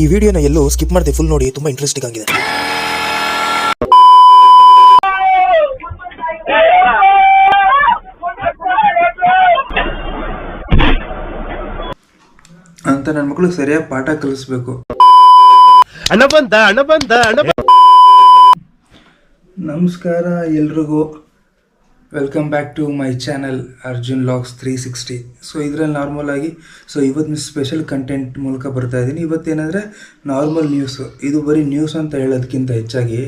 ಈ ವಿಡಿಯೋನ ಎಲ್ಲೂ ಸ್ಕಿಪ್ ಮಾಡದೆ ಫುಲ್ ನೋಡಿ ತುಂಬಾ ಇಂಟ್ರೆಸ್ಟಿಂಗ್ ಆಗಿದೆ. ಅಂತ ನನ್ನ ಮಕ್ಕಳು ಸರಿಯಾಗಿ ಪಾಠ ಕಲಿಸ್ಬೇಕು. ನಮಸ್ಕಾರ ಎಲ್ರಿಗೂ. Welcome back to my channel Arjun logs three sixty so ಇದರಲ್ಲಿ ನಾರ್ಮಲ್ ಆಗಿ ಸೊ ಇವತ್ತಿನ ಸ್ಪೆಷಲ್ ಕಂಟೆಂಟ್ ಮೂಲಕ ಬರ್ತಾ ಇದ್ದೀನಿ. ಇವತ್ತೇನೆಂದರೆ ನಾರ್ಮಲ್ ನ್ಯೂಸು ಇದು ಬರೀ ನ್ಯೂಸ್ ಅಂತ ಹೇಳೋದಕ್ಕಿಂತ ಹೆಚ್ಚಾಗಿ,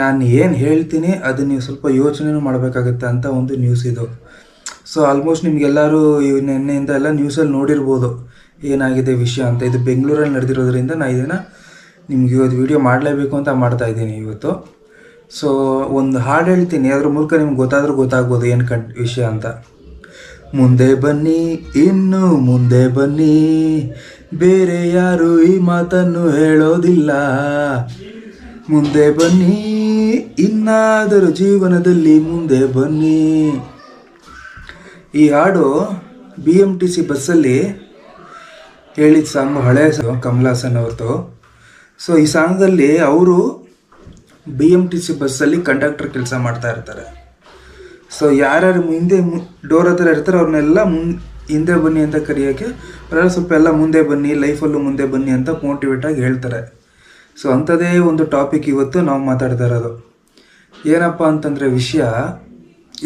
ನಾನು ಏನು ಹೇಳ್ತೀನಿ, ಅದು ನೀವು ಸ್ವಲ್ಪ ಯೋಚನೆನೂ ಮಾಡಬೇಕಾಗತ್ತೆ ಅಂತ ಒಂದು ನ್ಯೂಸ್ ಇದು. ಸೊ ಆಲ್ಮೋಸ್ಟ್ ನಿಮಗೆಲ್ಲರೂ ನಿನ್ನೆಯಿಂದ ಎಲ್ಲ ನ್ಯೂಸಲ್ಲಿ ನೋಡಿರ್ಬೋದು, ಏನಾಗಿದೆ ವಿಷಯ ಅಂತ. ಇದು ಬೆಂಗಳೂರಲ್ಲಿ ನಡೆದಿರೋದ್ರಿಂದ ನಾನು ಇದನ್ನು ನಿಮಗೆ ಇವತ್ತು ವಿಡಿಯೋ ಮಾಡಲೇಬೇಕು ಅಂತ ಮಾಡ್ತಾ ಇದ್ದೀನಿ ಇವತ್ತು. ಸೊ ಒಂದು ಹಾಡು ಹೇಳ್ತೀನಿ. ಅದ್ರ ಮೂಲಕ ನಿಮ್ಗೆ ಗೊತ್ತಾದ್ರೂ ಗೊತ್ತಾಗ್ಬೋದು ಏನು ಕಂ ವಿಷಯ ಅಂತ. ಮುಂದೆ ಬನ್ನಿ, ಇನ್ನು ಮುಂದೆ ಬನ್ನಿ. ಬೇರೆ ಯಾರು ಈ ಮಾತನ್ನು ಹೇಳೋದಿಲ್ಲ. ಮುಂದೆ ಬನ್ನಿ, ಇನ್ನಾದರೂ ಜೀವನದಲ್ಲಿ ಮುಂದೆ ಬನ್ನಿ. ಈ ಹಾಡು ಬಿ ಎಂ ಟಿ ಸಿ ಬಸ್ಸಲ್ಲಿ ಹೇಳಿದ ಸಾಂಗು ಹಳೆ ಸಾಂಗ್, ಕಮಲಾಸನ್ ಅವ್ರದ್ದು. ಸೊ ಈ ಸಾಂಗಲ್ಲಿ ಅವರು ಬಿ ಎಂ ಟಿ ಸಿ ಬಸ್ಸಲ್ಲಿ ಕಂಡಕ್ಟರ್ ಕೆಲಸ ಮಾಡ್ತಾ ಇರ್ತಾರೆ. ಸೊ ಯಾರ್ಯಾರು ಹಿಂದೆ ಡೋರ್ ಹತ್ರ ಇರ್ತಾರೆ, ಅವ್ರನ್ನೆಲ್ಲ ಮುನ್, ಹಿಂದೆ ಬನ್ನಿ ಅಂತ ಕರೆಯೋಕ್ಕೆ ಅವರೆಲ್ಲ ಸ್ವಲ್ಪ ಎಲ್ಲ ಮುಂದೆ ಬನ್ನಿ ಲೈಫಲ್ಲೂ ಮುಂದೆ ಬನ್ನಿ ಅಂತ ಮೋಟಿವೇಟ್ ಆಗಿ ಹೇಳ್ತಾರೆ. ಸೊ ಅಂಥದ್ದೇ ಒಂದು ಟಾಪಿಕ್ ಇವತ್ತು ನಾವು ಮಾತಾಡ್ತಾ ಇರೋದು. ಏನಪ್ಪ ಅಂತಂದರೆ ವಿಷಯ,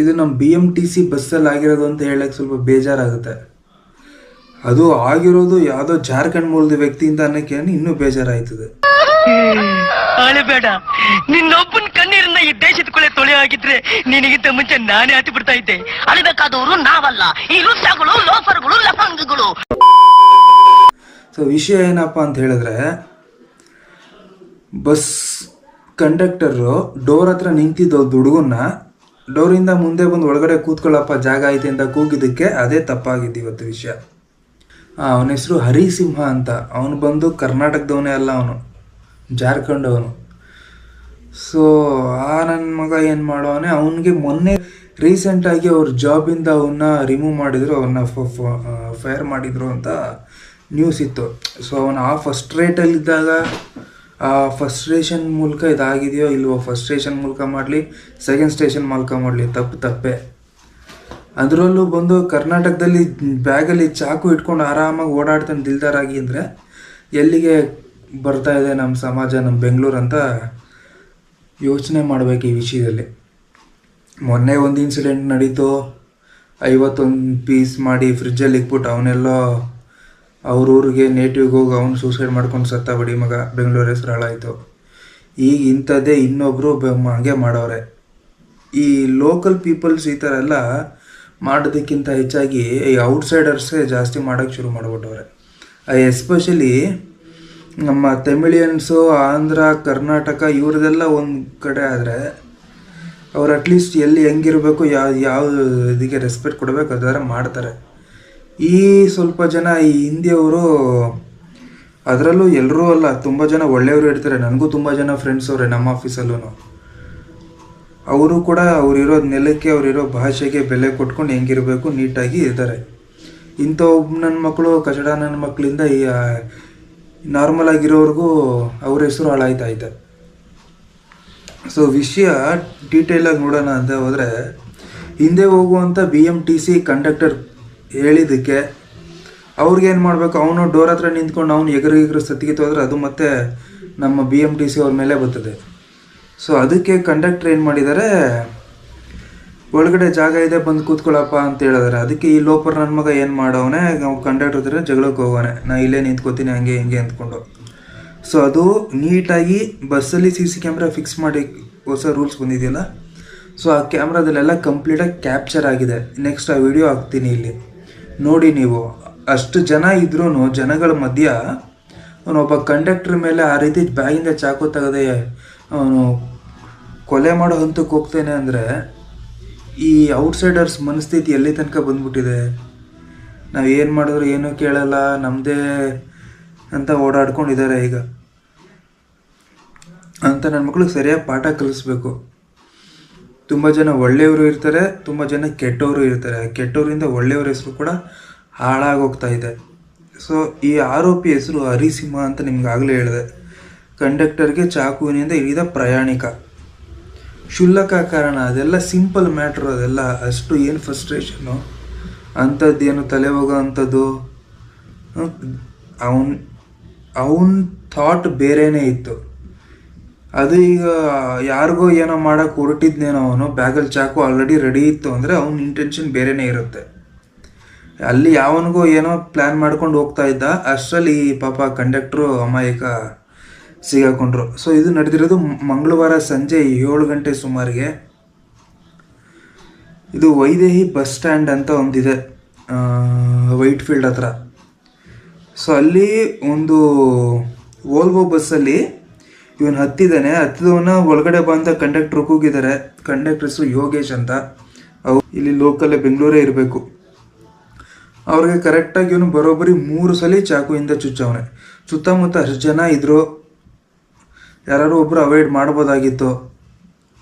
ಇದು ನಮ್ಮ ಬಿ ಎಂ ಟಿ ಸಿ ಬಸ್ಸಲ್ಲಿ ಆಗಿರೋದು ಅಂತ ಹೇಳೋಕ್ಕೆ ಸ್ವಲ್ಪ ಬೇಜಾರಾಗುತ್ತೆ. ಅದು ಆಗಿರೋದು ಯಾವುದೋ ಜಾರ್ಖಂಡ್ ಮೂಲದ ವ್ಯಕ್ತಿಯಿಂದ ಅನ್ನೋಕ್ಕೆ ಇನ್ನೂ ಬೇಜಾರಾಯ್ತದೆ. ಅಳಬೇಡ ನಿನ್ನೊಬ್ಬನ ಕಣ್ಣೀರನ್ನ ಈ ದೇಶದ ಕೊಳೆ ತೊಳೆ ಆಗಿದ್ರೆ ನಿನಗಿಂತ ಮುಂಚೆ ನಾನೇ ಹತ್ತಿ ಬಿಡ್ತಾ ಇದ್ದೆ. ಅಳಬೇಕಾದವರು ನಾವಲ್ಲ. ಈ ಲುಚ್ಚಾಗಳು ಲೋಫರ್ಗಳು, ಲಫಂಗಗಳು. ಸೊ ವಿಷಯ ಏನಪ್ಪ ಅಂತ ಹೇಳಿದ್ರೆ, ಬಸ್ ಕಂಡಕ್ಟರು ಡೋರ್ ಹತ್ರ ನಿಂತಿದ್ದ ಹುಡುಗನ್ನ ಡೋರಿಂದ ಮುಂದೆ ಬಂದು ಒಳಗಡೆ ಕೂತ್ಕೊಳ್ಳಪ್ಪ, ಜಾಗ ಐತೆ ಅಂತ ಕೂಗಿದ್ದಕ್ಕೆ ಅದೇ ತಪ್ಪಾಗಿದ್ದು ಇವತ್ತು ವಿಷಯ. ಅವನ ಹೆಸರು ಹರಿಸಿಂಹ ಅಂತ. ಅವನು ಬಂದು ಕರ್ನಾಟಕದವನೇ ಅಲ್ಲ ಅವನು. ಜಾರ್ಖಂಡ್ ಅವನು ಸೊ ಆ ನನ್ನ ಮಗ ಏನು ಮಾಡೋವನೆ, ಅವನಿಗೆ ಮೊನ್ನೆ ರೀಸೆಂಟಾಗಿ ಅವ್ರ ಜಾಬಿಂದ ಅವನ್ನ ರಿಮೂವ್ ಮಾಡಿದ್ರು ಅವನ್ನ ಫೈರ್ ಮಾಡಿದ್ರು ಅಂತ ನ್ಯೂಸ್ ಇತ್ತು. ಸೊ ಅವನು ಆ ಇದ್ದಾಗ, ಆ ಫಸ್ಟ್ರೇಷನ್ ಮೂಲಕ ಇದಾಗಿದೆಯೋ ಇಲ್ವೋ ಸ್ಟೇಷನ್ ಮೂಲಕ ಮಾಡಲಿ ಸೆಕೆಂಡ್ ಸ್ಟೇಷನ್ ಮೂಲಕ ಮಾಡಲಿ, ತಪ್ಪು ತಪ್ಪೆ. ಅದರಲ್ಲೂ ಬಂದು ಕರ್ನಾಟಕದಲ್ಲಿ ಬ್ಯಾಗಲ್ಲಿ ಚಾಕು ಇಟ್ಕೊಂಡು ಆರಾಮಾಗಿ ಓಡಾಡ್ತಾನೆ ದಿಲ್ದಾರಾಗಿ ಅಂದರೆ, ಎಲ್ಲಿಗೆ ಬರ್ತಾ ಇದೆ ನಮ್ಮ ಸಮಾಜ ನಮ್ಮ ಬೆಂಗಳೂರು ಅಂತ ಯೋಚನೆ ಮಾಡಬೇಕು ಈ ವಿಷಯದಲ್ಲಿ. ಮೊನ್ನೆ ಒಂದು ಇನ್ಸಿಡೆಂಟ್ ನಡೀತು. ಐವತ್ತೊಂದು ಪೀಸ್ ಮಾಡಿ ಫ್ರಿಜ್ಜಲ್ಲಿ ಇಕ್ಬಿಟ್ಟು ಅವನೆಲ್ಲೋ ಅವ್ರ ಊರಿಗೆ ನೇಟಿವ್ಗೆ ಹೋಗಿ ಅವ್ನು ಸೂಸೈಡ್ ಮಾಡ್ಕೊಂಡು ಸತ್ತ ಬಿಡಿ ಮಗ. ಬೆಂಗಳೂರು ಹೆಸರು ಹಾಳಾಯಿತು. ಈಗ ಇಂಥದ್ದೇ ಇನ್ನೊಬ್ಬರು ಹಾಗೆ ಮಾಡೋರೆ. ಈ ಲೋಕಲ್ ಪೀಪಲ್ಸ್ ಈ ಥರ ಎಲ್ಲ ಮಾಡೋದಕ್ಕಿಂತ ಹೆಚ್ಚಾಗಿ, ಈ ಔಟ್ಸೈಡರ್ಸೇ ಜಾಸ್ತಿ ಮಾಡೋಕ್ಕೆ ಶುರು ಮಾಡಿಬಿಟ್ಟವ್ರೆ. ಎಸ್ಪೆಷಲಿ ನಮ್ಮ ತಮಿಳಿಯನ್ಸು, ಆಂಧ್ರ, ಕರ್ನಾಟಕ ಇವ್ರದೆಲ್ಲ ಒಂದು ಕಡೆ ಆದರೆ ಅವ್ರು ಅಟ್ಲೀಸ್ಟ್ ಎಲ್ಲಿ ಹೆಂಗಿರಬೇಕು ಯಾವ ಯಾವ ಇದಕ್ಕೆ ರೆಸ್ಪೆಕ್ಟ್ ಕೊಡಬೇಕು ಅದರ ಮಾಡ್ತಾರೆ. ಈ ಸ್ವಲ್ಪ ಜನ ಈ ಹಿಂದಿಯವರು ಅದರಲ್ಲೂ ಎಲ್ಲರೂ ಅಲ್ಲ, ತುಂಬ ಜನ ಒಳ್ಳೆಯವರು ಇರ್ತಾರೆ. ನನಗೂ ತುಂಬ ಜನ ಫ್ರೆಂಡ್ಸ್ ಅವರೇ ನಮ್ಮ ಆಫೀಸಲ್ಲೂ ಅವರು ಕೂಡ ಅವರಿರೋ ನೆಲಕ್ಕೆ ಅವರಿರೋ ಭಾಷೆಗೆ ಬೆಲೆ ಕೊಟ್ಕೊಂಡು ಹೆಂಗಿರಬೇಕು, ನೀಟಾಗಿ ಇದ್ದಾರೆ ಇಂಥ ಒಬ್ಬ ನನ್ನ ಮಕ್ಕಳು ಕಚಡ ನನ್ನ ಮಕ್ಕಳಿಂದ ಈ ನಾರ್ಮಲ್ ಆಗಿರೋರಿಗೂ ಅವ್ರ ಹೆಸರು ಹಾಳಾಯ್ತಾ ಐತೆ ಸೊ ವಿಷಯ ಡೀಟೇಲಾಗಿ ನೋಡೋಣ ಅಂತ ಹೋದರೆ, ಹಿಂದೆ ಹೋಗುವಂಥ B M T C conductor ಹೇಳಿದ್ದಕ್ಕೆ ಅವ್ರಿಗೇನು ಮಾಡಬೇಕು? ಅವನು ಡೋರ್ ಹತ್ರ ನಿಂತ್ಕೊಂಡು ಅವನು ಎಗರಿಗೆಗರು ಎಗರು ಸತ್ತಿಗಿತ್ತು ಹೋದ್ರೆ ಅದು ಮತ್ತೆ ನಮ್ಮ ಬಿ ಎಂ ಟಿ ಸಿ ಅವ್ರ ಮೇಲೆ ಬರ್ತದೆ. ಸೊ ಅದಕ್ಕೆ ಕಂಡಕ್ಟರ್ ಏನು ಮಾಡಿದ್ದಾರೆ? ಒಳಗಡೆ ಜಾಗ ಇದೆ, ಬಂದು ಕೂತ್ಕೊಳ್ಳಪ್ಪ ಅಂತ ಹೇಳಿದಾರೆ. ಅದಕ್ಕೆ ಈ ಲೋಪರ್ ನನ್ನ ಮಗ ಏನು ಮಾಡವನೆ ಕಂಡಕ್ಟರ್ ಹತ್ರ ಜಗಳಕ್ಕೆ ಹೋಗೋನೆ ನಾ ಇಲ್ಲೇ ನಿಂತ್ಕೋತೀನಿ, ಹಂಗೆ ಹಿಂಗೆ ಅಂದ್ಕೊಂಡು. ಸೊ ಅದು ನೀಟಾಗಿ ಬಸ್ಸಲ್ಲಿ ಸಿ ಸಿ ಕ್ಯಾಮ್ರಾ ಫಿಕ್ಸ್ ಮಾಡಿ ಹೊಸ ರೂಲ್ಸ್ ಬಂದಿದೆಯಲ್ಲ? ಸೊ ಆ ಕ್ಯಾಮ್ರಾದಲ್ಲೆಲ್ಲ ಕಂಪ್ಲೀಟಾಗಿ ಕ್ಯಾಪ್ಚರ್ ಆಗಿದೆ. ನೆಕ್ಸ್ಟ್ ಆ ವಿಡಿಯೋ ಹಾಕ್ತೀನಿ ಇಲ್ಲಿ. ನೋಡಿ ನೀವು, ಅಷ್ಟು ಜನ ಇದ್ರೂ ಜನಗಳ ಮಧ್ಯ ಅವನೊಬ್ಬ ಕಂಡಕ್ಟರ್ ಮೇಲೆ ಆ ರೀತಿ ಬ್ಯಾಗಿಂದ ಚಾಕು ತೆಗೆದೆ ಅವನು ಕೊಲೆ ಮಾಡೋ ಹಂತಕ್ಕೆ ಹೋಗ್ತೇನೆ ಅಂದರೆ ಈ ಔಟ್ಸೈಡರ್ಸ್ ಮನಸ್ಥಿತಿ ಎಲ್ಲಿ ತನಕ ಬಂದ್ಬಿಟ್ಟಿದೆ? ನಾವು ಏನು ಮಾಡಿದ್ರು ಏನೂ ಕೇಳಲ್ಲ ನಮ್ಮದೇ ಅಂತ ಓಡಾಡ್ಕೊಂಡಿದ್ದಾರೆ ಈಗ. ಅಂತ ನನ್ನ ಮಕ್ಕಳಿಗೆ ಸರಿಯಾಗಿ ಪಾಠ ಕಲಿಸ್ಬೇಕು. ತುಂಬ ಜನ ಒಳ್ಳೆಯವರು ಇರ್ತಾರೆ, ತುಂಬ ಜನ ಕೆಟ್ಟವರು ಇರ್ತಾರೆ. ಕೆಟ್ಟವರಿಂದ ಒಳ್ಳೆಯವ್ರ ಹೆಸರು ಕೂಡ ಹಾಳಾಗೋಗ್ತಾ ಇದೆ. ಸೊ ಈ ಆರೋಪಿ ಹೆಸರು ಹರಿಸಿಂಹ ಅಂತ ನಿಮ್ಗೆ ಆಗಲೇ ಹೇಳಿದೆ. ಕಂಡಕ್ಟರ್ಗೆ ಚಾಕುವಿನಿಂದ ಇಳಿದ ಪ್ರಯಾಣಿಕ. ಕ್ಷುಲ್ಲಕ ಕಾರಣ ಅದೆಲ್ಲ ಸಿಂಪಲ್ ಮ್ಯಾಟ್ರ್ ಅದೆಲ್ಲ ಅಷ್ಟು ಏನು ಫ್ರಸ್ಟ್ರೇಷನ್ನು ಅಂಥದ್ದೇನು ತಲೆ ಹೋಗೋ ಅಂಥದ್ದು? ಅವನ್ ಅವನ್ ಥಾಟ್ ಬೇರೆನೇ ಇತ್ತು. ಅದು ಈಗ ಯಾರಿಗೋ ಏನೋ ಮಾಡೋಕ್ಕೆ ಹೊರಟಿದ್ನೇನೋ ಅವನು ಬ್ಯಾಗಲ್ಲಿ ಚಾಕು ಆಲ್ರೆಡಿ ರೆಡಿ ಇತ್ತು ಅಂದರೆ ಅವನ ಇಂಟೆನ್ಷನ್ ಬೇರೆನೇ ಇರುತ್ತೆ. ಅಲ್ಲಿ ಯಾವನಿಗೋ ಏನೋ ಪ್ಲ್ಯಾನ್ ಮಾಡ್ಕೊಂಡು ಹೋಗ್ತಾ ಇದ್ದ, ಅಷ್ಟರಲ್ಲಿ ಪಾಪ ಕಂಡಕ್ಟ್ರು ಅಮಾಯಕ ಸಿಗಾಕೊಂಡ್ರು. ಸೊ ಇದು ನಡೆದಿರೋದು ಮಂಗಳವಾರ ಸಂಜೆ ಏಳು ಗಂಟೆ ಸುಮಾರಿಗೆ. ಇದು ವೈದೇಹಿ ಬಸ್ ಸ್ಟ್ಯಾಂಡ್ ಅಂತ ಒಂದಿದೆ ವೈಟ್ ಫೀಲ್ಡ್ ಹತ್ರ. ಸೊ ಅಲ್ಲಿ ಒಂದು ಓಲ್ವೋ ಬಸ್ಸಲ್ಲಿ ಇವನು ಹತ್ತಿದ್ದಾನೆ ಹತ್ತಿದವನ ಒಳಗಡೆ ಬಂದ ಕಂಡಕ್ಟರ್ ಕೂಗಿದ್ದಾರೆ ಕಂಡಕ್ಟರ್ ಹೆಸರು ಯೋಗೇಶ್ ಅಂತ. ಅವು ಇಲ್ಲಿ ಲೋಕಲ್ಲೇ ಬೆಂಗಳೂರೇ ಇರಬೇಕು. ಅವ್ರಿಗೆ ಕರೆಕ್ಟಾಗಿ ಇವನು ಬರೋಬ್ಬರಿ ಮೂರು ಸಲ ಚಾಕುವಿಂದ ಚುಚ್ಚವನೆ. ಸುತ್ತಮುತ್ತ ಅಷ್ಟು ಜನ ಇದ್ರು. ಯಾರು ಒಬ್ಬರು ಅವಾಯ್ಡ್ ಮಾಡ್ಬೋದಾಗಿತ್ತು.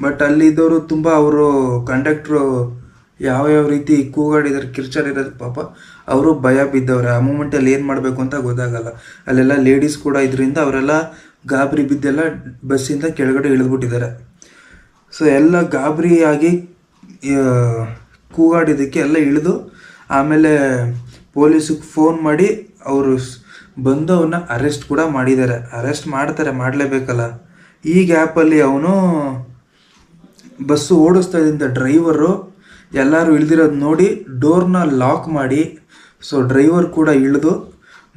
ಬಟ್ ಅಲ್ಲಿ ಇದ್ದವರು ತುಂಬ ಅವರು ಕಂಡಕ್ಟ್ರು ಯಾವ ಯಾವ ರೀತಿ ಕೂಗಾಡಿದಾರೆ ಕಿರ್ಚಾಡಿರೋದು ಪಾಪ ಅವರು ಭಯ ಬಿದ್ದವ್ರೆ. ಆ ಮೂಮೆಂಟಲ್ಲಿ ಏನು ಮಾಡಬೇಕು ಅಂತ ಗೊತ್ತಾಗಲ್ಲ. ಅಲ್ಲೆಲ್ಲ ಲೇಡೀಸ್ ಕೂಡ ಇದರಿಂದ ಅವರೆಲ್ಲ ಗಾಬರಿ ಬಿದ್ದೆಲ್ಲ ಬಸ್ಸಿಂದ ಕೆಳಗಡೆ ಇಳಿದ್ಬಿಟ್ಟಿದ್ದಾರೆ. ಸೊ ಎಲ್ಲ ಗಾಬರಿಯಾಗಿ ಕೂಗಾಡಿದ್ದಕ್ಕೆ ಎಲ್ಲ ಇಳಿದು ಆಮೇಲೆ ಪೊಲೀಸಿಗೆ ಫೋನ್ ಮಾಡಿ ಅವರು ಬಂದು ಅವನ್ನ ಅರೆಸ್ಟ್ ಕೂಡ ಮಾಡಿದ್ದಾರೆ. ಅರೆಸ್ಟ್ ಮಾಡ್ತಾರೆ, ಮಾಡಲೇಬೇಕಲ್ಲ. ಈ ಗ್ಯಾಪಲ್ಲಿ ಅವನು ಬಸ್ಸು ಓಡಿಸ್ತಾ ಇದ್ದಂಥ ಡ್ರೈವರು ಎಲ್ಲರೂ ಇಳಿದಿರೋದು ನೋಡಿ ಡೋರ್ನ ಲಾಕ್ ಮಾಡಿ ಸೊ ಡ್ರೈವರ್ ಕೂಡ ಇಳಿದು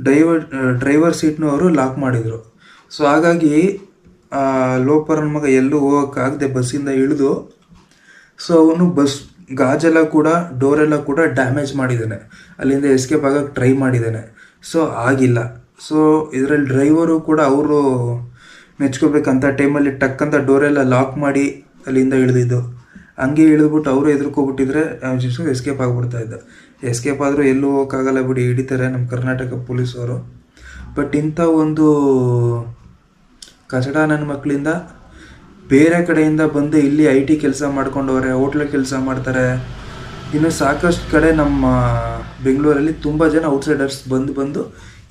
ಡ್ರೈವರ್ ಡ್ರೈವರ್ ಸೀಟ್ನೂ ಅವರು ಲಾಕ್ ಮಾಡಿದರು. ಸೊ ಹಾಗಾಗಿ ಲೋಪರನ ಮಗ ಎಲ್ಲೂ ಹೋಗೋಕ್ಕಾಗದೆ ಬಸ್ಸಿಂದ ಇಳಿದು ಸೊ ಅವನು ಬಸ್ ಗಾಜೆಲ್ಲ ಕೂಡ ಡೋರೆಲ್ಲ ಕೂಡ ಡ್ಯಾಮೇಜ್ ಮಾಡಿದ್ದಾನೆ. ಅಲ್ಲಿಂದ ಎಸ್ಕೇಪ್ ಆಗೋಕ್ಕೆ ಟ್ರೈ ಮಾಡಿದ್ದಾನೆ. ಸೊ ಆಗಿಲ್ಲ. ಸೊ ಇದರಲ್ಲಿ ಡ್ರೈವರು ಕೂಡ ಅವರು ಮೆಚ್ಕೋಬೇಕಂತ ಟೈಮಲ್ಲಿ ಟಕ್ ಅಂತ ಡೋರೆಲ್ಲ ಲಾಕ್ ಮಾಡಿ ಅಲ್ಲಿಂದ ಇಳಿದಿದ್ದು. ಹಂಗೆ ಇಳಿದ್ಬಿಟ್ಟು ಅವರು ಎದುರ್ಕೊಬಿಟ್ಟಿದ್ರೆ ಎಸ್ಕೇಪ್ ಆಗಿಬಿಡ್ತಾ ಇದ್ದ. ಎಸ್ಕೇಪ್ ಆದರೂ ಎಲ್ಲೂ ಹೋಗೋಕ್ಕಾಗಲ್ಲ ಬಿಡಿ, ಹಿಡಿತಾರೆ ನಮ್ಮ ಕರ್ನಾಟಕ ಪೊಲೀಸವರು ಬಟ್ ಇಂಥ ಒಂದು ಕಚಡ ನನ್ನ ಮಕ್ಕಳಿಂದ ಬೇರೆ ಕಡೆಯಿಂದ ಬಂದು ಇಲ್ಲಿ ಐ ಟಿ ಕೆಲಸ ಮಾಡ್ಕೊಂಡವ್ರೆ, ಹೋಟ್ಲ ಕೆಲಸ ಮಾಡ್ತಾರೆ, ಇನ್ನು ಸಾಕಷ್ಟು ಕಡೆ ನಮ್ಮ ಬೆಂಗಳೂರಲ್ಲಿ ತುಂಬ ಜನ ಔಟ್ಸೈಡರ್ಸ್ ಬಂದು ಬಂದು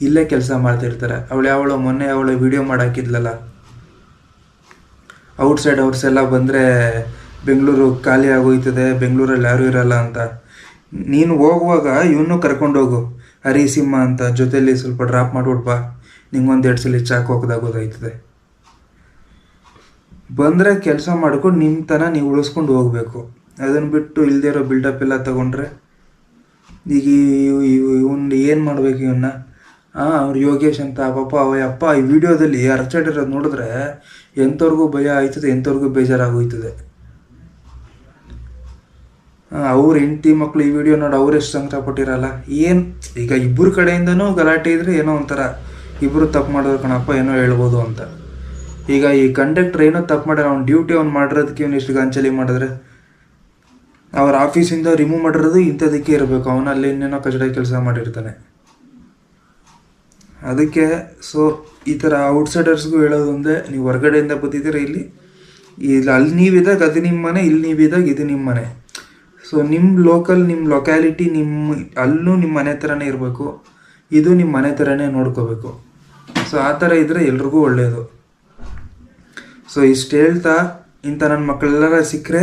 ಇಲ್ಲೇ ಕೆಲಸ ಮಾಡ್ತಿರ್ತಾರೆ. ಅವಳು ಯಾವಳು ಮೊನ್ನೆ ಅವಳು ವಿಡಿಯೋ ಮಾಡಾಕಿದ್ಲಲ್ಲ ಔಟ್ಸೈಡ್ ಅವ್ರ್ಸ್ ಎಲ್ಲ ಬಂದರೆ ಬೆಂಗಳೂರು ಖಾಲಿ ಆಗೋಯ್ತದೆ, ಬೆಂಗಳೂರಲ್ಲಿ ಯಾರೂ ಇರಲ್ಲ ಅಂತ. ನೀನು ಹೋಗುವಾಗ ಇವನು ಕರ್ಕೊಂಡೋಗು ಹರಿಸಿಂಹ ಅಂತ ಜೊತೆಯಲ್ಲಿ ಸ್ವಲ್ಪ ಡ್ರಾಪ್ ಮಾಡಿಬಿಡ್ಬಾ ನಿಂಗೊಂದು ಎರಡು ಸಲ ಚಾಕ್ ಹೋಗೋದಾಗೋದಾಯ್ತದೆ ಬಂದರೆ ಕೆಲಸ ಮಾಡ್ಕೊಂಡು ನಿಮ್ಮ ತನ ನೀವು ಉಳಿಸ್ಕೊಂಡು ಹೋಗಬೇಕು. ಅದನ್ನು ಬಿಟ್ಟು ಇಲ್ಲದೇ ಇರೋ ಬಿಲ್ಡಪ್ ಎಲ್ಲ ತಗೊಂಡ್ರೆ ಈಗ ಇವ್ನು ಏನು ಮಾಡ್ಬೇಕು ಇವನ್ನ ಹಾಂ ಅವ್ರು ಯೋಗೇಶ್ ಅಂತ ಪಾಪ ಅವ ಅಪ್ಪ ಈ ವಿಡಿಯೋದಲ್ಲಿ ಅರ್ಚಾಡಿರೋದು ನೋಡಿದ್ರೆ ಎಂಥವ್ರಿಗೂ ಭಯ ಆಯ್ತದೆ, ಎಂಥವ್ರಿಗೂ ಬೇಜಾರಾಗೋಯ್ತದೆ. ಅವ್ರ ಹೆಂಡತಿ ಮಕ್ಕಳು ಈ ವಿಡಿಯೋ ನೋಡಿ, ಅವ್ರು ಎಷ್ಟು ಸಂಕಟ ಪಟ್ಟಿರಲ್ಲ ಏನು ಈಗ ಇಬ್ಬರು ಕಡೆಯಿಂದನೂ ಗಲಾಟೆ ಇದ್ರೆ ಏನೋ ಒಂಥರ ಇಬ್ಬರು ತಪ್ಪು ಮಾಡಿದ್ರು ಕಣಪ್ಪ, ಏನೋ ಹೇಳ್ಬೋದು ಅಂತ. ಈಗ ಈ ಕಂಡಕ್ಟರ್ ಏನೋ ತಪ್ಪು ಮಾಡ್ಯಾರ, ಅವ್ನು ಡ್ಯೂಟಿ ಅವ್ನು ಮಾಡಿರೋದಕ್ಕೆ ಇವ್ನು ಇಷ್ಟು ಗಂಚಲಿ ಮಾಡಿದ್ರೆ? ಅವ್ರ ಆಫೀಸಿಂದ ರಿಮೂವ್ ಮಾಡಿರೋದು ಇಂಥದಕ್ಕೆ ಇರಬೇಕು. ಅವನು ಅಲ್ಲಿ ಇನ್ನೇನೋ ಕಚಡ ಕೆಲಸ ಮಾಡಿರ್ತಾನೆ. ಅದಕ್ಕೆ ಸೊ ಈ ಥರ ಔಟ್ಸೈಡರ್ಸ್ಗೂ ಹೇಳೋದು ಒಂದೇ ನೀವು ಹೊರಗಡೆಯಿಂದ ಬಂದಿದ್ದೀರ ಇಲ್ಲಿ? ಇಲ್ಲಿ, ಅಲ್ಲಿ ನೀವಿದಾಗ ಅದು ನಿಮ್ಮ ಮನೆ, ಇಲ್ಲಿ ನೀವಿದಾಗ ಇದು ನಿಮ್ಮ ಮನೆ. ಸೊ ನಿಮ್ಮ ಲೋಕಲ್ ನಿಮ್ಮ ಲೊಕ್ಯಾಲಿಟಿ ನಿಮ್ಮ ಅಲ್ಲೂ ನಿಮ್ಮ ಮನೆ ಥರನೇ ಇರಬೇಕು. ಇದು ನಿಮ್ಮ ಮನೆ ಥರನೇ ನೋಡ್ಕೋಬೇಕು. ಸೊ ಆ ಥರ ಇದ್ದರೆ ಎಲ್ರಿಗೂ ಒಳ್ಳೆಯದು ಸೊ ಇಷ್ಟು ಹೇಳ್ತಾ ಇಂಥ ನನ್ನ ಮಕ್ಕಳೆಲ್ಲರ ಸಿಕ್ಕರೆ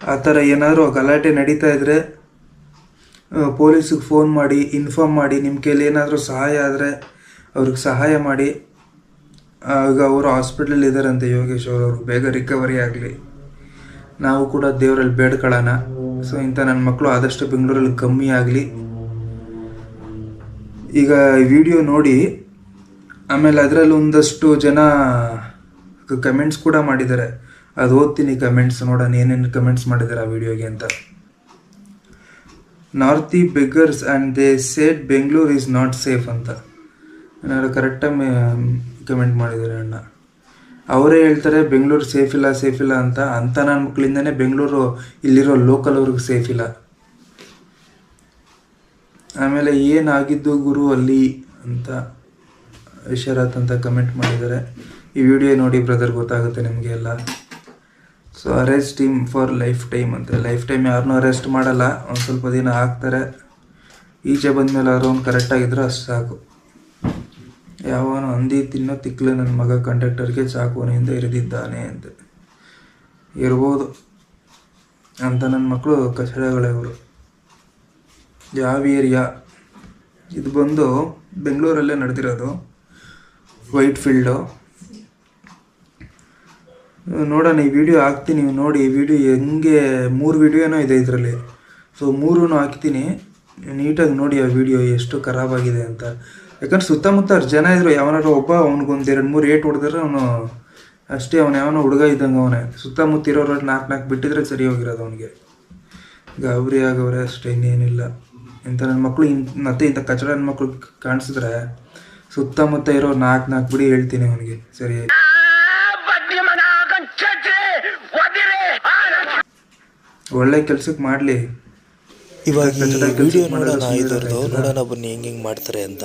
ಆ ಥರ ಏನಾದರೂ ಗಲಾಟೆ ನಡೀತಾ ಇದ್ದರೆ ಪೊಲೀಸಿಗೆ ಫೋನ್ ಮಾಡಿ, ಇನ್ಫಾರ್ಮ್ ಮಾಡಿ ನಿಮ್ಮ ಕೈಲಿ ಏನಾದರೂ ಸಹಾಯ ಆದರೆ ಅವ್ರಿಗೆ ಸಹಾಯ ಮಾಡಿ. ಈಗ ಅವರು ಹಾಸ್ಪಿಟ್ಲಲ್ಲಿ ಇದ್ದಾರಂತೆ ಯೋಗೇಶ್ ಅವರು. ಬೇಗ ರಿಕವರಿ ಆಗಲಿ. ನಾವು ಕೂಡ ದೇವರಲ್ಲಿ ಬೇಡ್ಕೊಳ್ಳೋಣ ಸೊ, ಇಂಥ ನನ್ನ ಮಕ್ಕಳು ಆದಷ್ಟು ಬೆಂಗಳೂರಲ್ಲಿ ಕಮ್ಮಿ ಆಗಲಿ. ಈಗ ವಿಡಿಯೋ ನೋಡಿ, ಆಮೇಲೆ ಅದರಲ್ಲಿ ಒಂದಷ್ಟು ಜನ ಕಮೆಂಟ್ಸ್ ಕೂಡ ಮಾಡಿದ್ದಾರೆ. ಅದು ಓದ್ತೀನಿ ಕಮೆಂಟ್ಸ್ ನೋಡೋಣ, ಏನೇನು ಕಮೆಂಟ್ಸ್ ಮಾಡಿದ್ದಾರೆ ಆ ವಿಡಿಯೋಗೆ ಅಂತ. Northie beggars and they said Bengaluru is not safe ಅಂತ. ಏನಾದ್ರು ಕರೆಕ್ಟಾಗಿ ಕಮೆಂಟ್ ಮಾಡಿದ್ದಾರೆ ಅಣ್ಣ. ಅವರೇ ಹೇಳ್ತಾರೆ ಬೆಂಗಳೂರು ಸೇಫ್ ಇಲ್ಲ ಸೇಫ್ ಇಲ್ಲ ಅಂತ. ಅಂತ ನನ್ನ ಮಕ್ಕಳಿಂದನೇ ಬೆಂಗಳೂರು ಇಲ್ಲಿರೋ ಲೋಕಲ್ ಅವ್ರಿಗೆ ಸೇಫ್ ಇಲ್ಲ. ಆಮೇಲೆ, ಏನಾಗಿದ್ದು ಗುರು ಅಲ್ಲಿ? ಅಂತ ಶರತ್ ಅಂತ ಕಮೆಂಟ್ ಮಾಡಿದ್ದಾರೆ ಈ ವಿಡಿಯೋ ನೋಡಿ ಬ್ರದರ್ ಗೊತ್ತಾಗುತ್ತೆ ನಿಮಗೆ ಎಲ್ಲ. So arrest team for lifetime ಅಂತ. ಲೈಫ್ ಟೈಮ್ ಯಾರನ್ನೂ ಅರೆಸ್ಟ್ ಮಾಡಲ್ಲ. ಒಂದು ಸ್ವಲ್ಪ ದಿನ ಹಾಕ್ತಾರೆ ಈಚೆ ಬಂದಮೇಲೆ ಅವ್ನು ಕರೆಕ್ಟಾಗಿದ್ರು ಅಷ್ಟು ಸಾಕು. ಯಾವನು ಹಂದಿ ತಿನ್ನೋ ತಿಕ್ಲೆ ನನ್ನ ಮಗ ಕಂಡಕ್ಟರ್ಗೆ ಚಾಕುವಿನಿಂದ ಇರಿದಿದ್ದಾನೆ ಅಂತ. ಇರ್ಬೋದು. ಅಂತ ನನ್ನ ಮಕ್ಕಳು ಕಚಡಗಳೇ ಇವರು. ಯಾವ ಏರಿಯಾ ಇದು ಬಂದು ಬೆಂಗಳೂರಲ್ಲೇ ನಡೆದಿರೋದು. ವೈಟ್ ಫೀಲ್ಡು ನೋಡೋಣ, ಈ ವಿಡಿಯೋ ಹಾಕ್ತೀನಿ ನೋಡಿ, ಈ ವಿಡಿಯೋ ಹೆಂಗೆ, ಮೂರು ವಿಡಿಯೋನೋ ಇದೆ ಇದರಲ್ಲಿ. ಸೊ ಮೂರೂ ಹಾಕ್ತೀನಿ. ನೀಟಾಗಿ ನೋಡಿ ಆ ವಿಡಿಯೋ ಎಷ್ಟು ಖರಾಬಾಗಿದೆ ಅಂತ. ಯಾಕಂದ್ರೆ ಸುತ್ತಮುತ್ತ ಜನ ಇದ್ರು ಯಾವನಾರು ಒಬ್ಬ, ಅವ್ನಿಗೊಂದು ಎರಡು ಮೂರು ಏಟ್ ಹೊಡೆದ್ರೆ ಅವನು ಅಷ್ಟೇ, ಅವನು ಯಾವನೋ ಹುಡುಗ ಇದ್ದಂಗೆ ಅವನೇ. ಸುತ್ತಮುತ್ತ ಇರೋರು ನಾಲ್ಕು ನಾಲ್ಕು ಬಿಟ್ಟಿದ್ರೆ ಸರಿ ಹೋಗಿರೋದು ಅವನಿಗೆ. ಗಾಬರಿ ಆಗವ್ರೆ ಅಷ್ಟೇ, ಇನ್ನೇನಿಲ್ಲ. ಇಂಥ ನನ್ನ ಮಕ್ಕಳು ಇನ್ ಮತ್ತೆ ಇಂಥ ಕಚಡ ನನ್ನ ಮಕ್ಕಳು ಕಾಣಿಸಿದ್ರೆ ಸುತ್ತಮುತ್ತ ಇರೋ ನಾಲ್ಕು ನಾಲ್ಕು ಬಿಡಿ ಹೇಳ್ತೀನಿ ಅವನಿಗೆ. ಸರಿ ಒಳ್ಳೆ ಕೆಲ್ಸಕ್ಕೆ ಮಾಡಲಿ ಇವಾಗ ವಿಡಿಯೋ ನೋಡೋಣ ಇದರದು ನೋಡೋಣ ಬನ್ನಿ ಹೆಂಗೆ ಹೆಂಗೆ ಮಾಡ್ತಾರೆ ಅಂತ